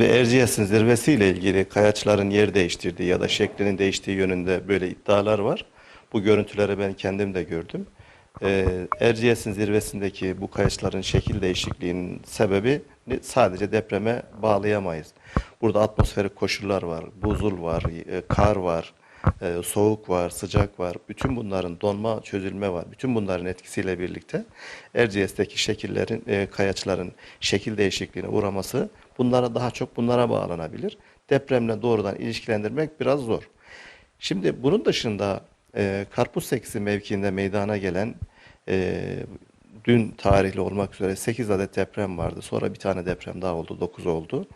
Ve Erciyes'in zirvesiyle ilgili kayaçların yer değiştirdiği ya da şeklinin değiştiği yönünde böyle iddialar var. Bu görüntüleri ben kendim de gördüm. Ee, Erciyes'in zirvesindeki bu kayaçların şekil değişikliğinin sebebi sadece depreme bağlayamayız. Burada atmosferik koşullar var, buzul var, e, kar var, e, soğuk var, sıcak var. Bütün bunların donma, çözülme var. Bütün bunların etkisiyle birlikte Erciyes'teki şekillerin, e, kayaçların şekil değişikliğine uğraması bunlara daha çok bunlara bağlanabilir. Depremle doğrudan ilişkilendirmek biraz zor. Şimdi bunun dışında e, Karpuz Seksi mevkiinde meydana gelen e, dün tarihli olmak üzere 8 adet deprem vardı. Sonra bir tane deprem daha oldu, 9 oldu.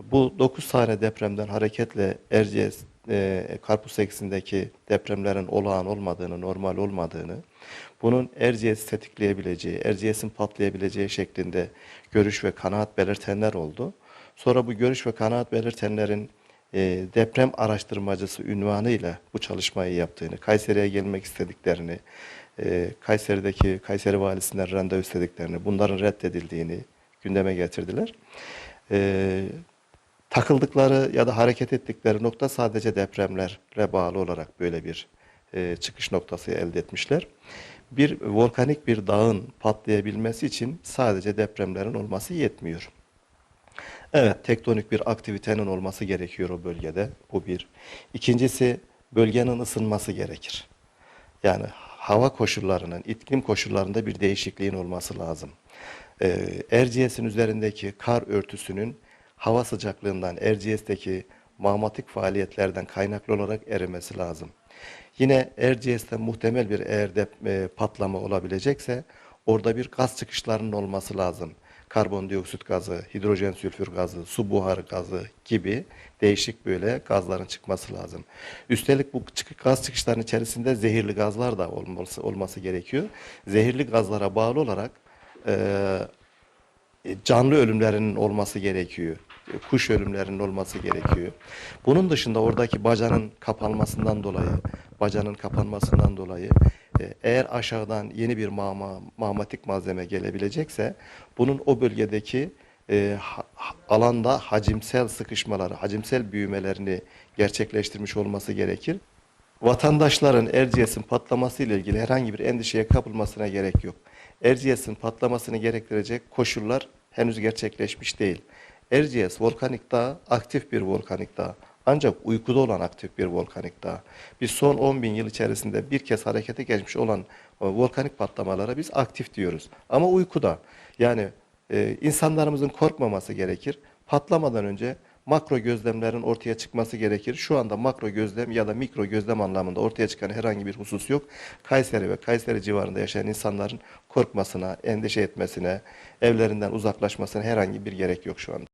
Bu 9 tane depremden hareketle Erciyes, e, Karpuz Seksi'ndeki depremlerin olağan olmadığını, normal olmadığını, bunun Erciyes'i tetikleyebileceği, Erciyes'in patlayabileceği şeklinde görüş ve kanaat belirtenler oldu. Sonra bu görüş ve kanaat belirtenlerin e, deprem araştırmacısı ünvanıyla bu çalışmayı yaptığını, Kayseri'ye gelmek istediklerini, e, Kayseri'deki Kayseri valisinden randevu istediklerini, bunların reddedildiğini gündeme getirdiler. E, takıldıkları ya da hareket ettikleri nokta sadece depremlerle bağlı olarak böyle bir e, çıkış noktası elde etmişler. Bir volkanik bir dağın patlayabilmesi için sadece depremlerin olması yetmiyor. Evet, tektonik bir aktivitenin olması gerekiyor o bölgede. Bu bir. İkincisi, bölgenin ısınması gerekir. Yani hava koşullarının, iklim koşullarında bir değişikliğin olması lazım. Ee, üzerindeki kar örtüsünün hava sıcaklığından, Erciyes'teki magmatik faaliyetlerden kaynaklı olarak erimesi lazım. Yine Erciyes'te muhtemel bir eğer de, e, patlama olabilecekse orada bir gaz çıkışlarının olması lazım. Karbondioksit gazı, hidrojen sülfür gazı, su buharı gazı gibi değişik böyle gazların çıkması lazım. Üstelik bu gaz çıkışlarının içerisinde zehirli gazlar da olması, olması gerekiyor. Zehirli gazlara bağlı olarak e, canlı ölümlerinin olması gerekiyor. Kuş ölümlerinin olması gerekiyor. Bunun dışında oradaki bacanın kapanmasından dolayı, bacanın kapanmasından dolayı e, eğer aşağıdan yeni bir mama, mamatik malzeme gelebilecekse bunun o bölgedeki e, ha- alanda hacimsel sıkışmaları, hacimsel büyümelerini gerçekleştirmiş olması gerekir. Vatandaşların Erciyes'in patlaması ile ilgili herhangi bir endişeye kapılmasına gerek yok. Erciyes'in patlamasını gerektirecek koşullar henüz gerçekleşmiş değil. Erciyes volkanik dağ, aktif bir volkanik dağ. Ancak uykuda olan aktif bir volkanik dağ. Biz son 10 bin yıl içerisinde bir kez harekete geçmiş olan e, volkanik patlamalara biz aktif diyoruz. Ama uykuda. Yani e, insanlarımızın korkmaması gerekir. Patlamadan önce makro gözlemlerin ortaya çıkması gerekir. Şu anda makro gözlem ya da mikro gözlem anlamında ortaya çıkan herhangi bir husus yok. Kayseri ve Kayseri civarında yaşayan insanların korkmasına, endişe etmesine, evlerinden uzaklaşmasına herhangi bir gerek yok şu anda.